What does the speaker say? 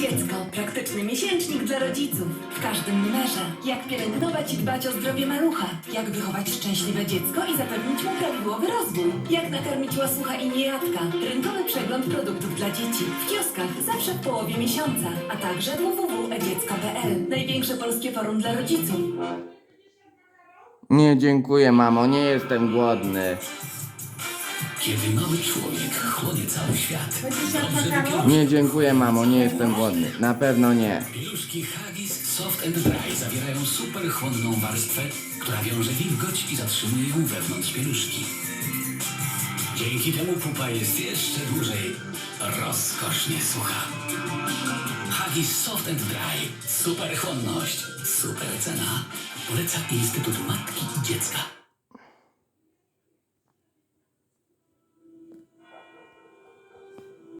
Dziecko, praktyczny miesięcznik dla rodziców. W każdym numerze. Jak pielęgnować i dbać o zdrowie malucha. Jak wychować szczęśliwe dziecko i zapewnić mu prawidłowy rozwój. Jak nakarmić łasucha i niejadka. Rynkowy przegląd produktów dla dzieci. W kioskach zawsze w połowie miesiąca. A także www.edziecko.pl. Największe polskie forum dla rodziców. Nie dziękuję, mamo, nie jestem głodny. Kiedy mały człowiek chłonie cały świat. Nie dziękuję, mamo, nie jestem głodny. Na pewno nie. Pieluszki Haggis Soft and Dry zawierają superchłonną warstwę, która wiąże wilgoć i zatrzymuje ją wewnątrz pieluszki. Dzięki temu pupa jest jeszcze dłużej rozkosznie sucha. Haggis Soft and Dry. Superchłonność, super cena. Poleca Instytut Matki i Dziecka.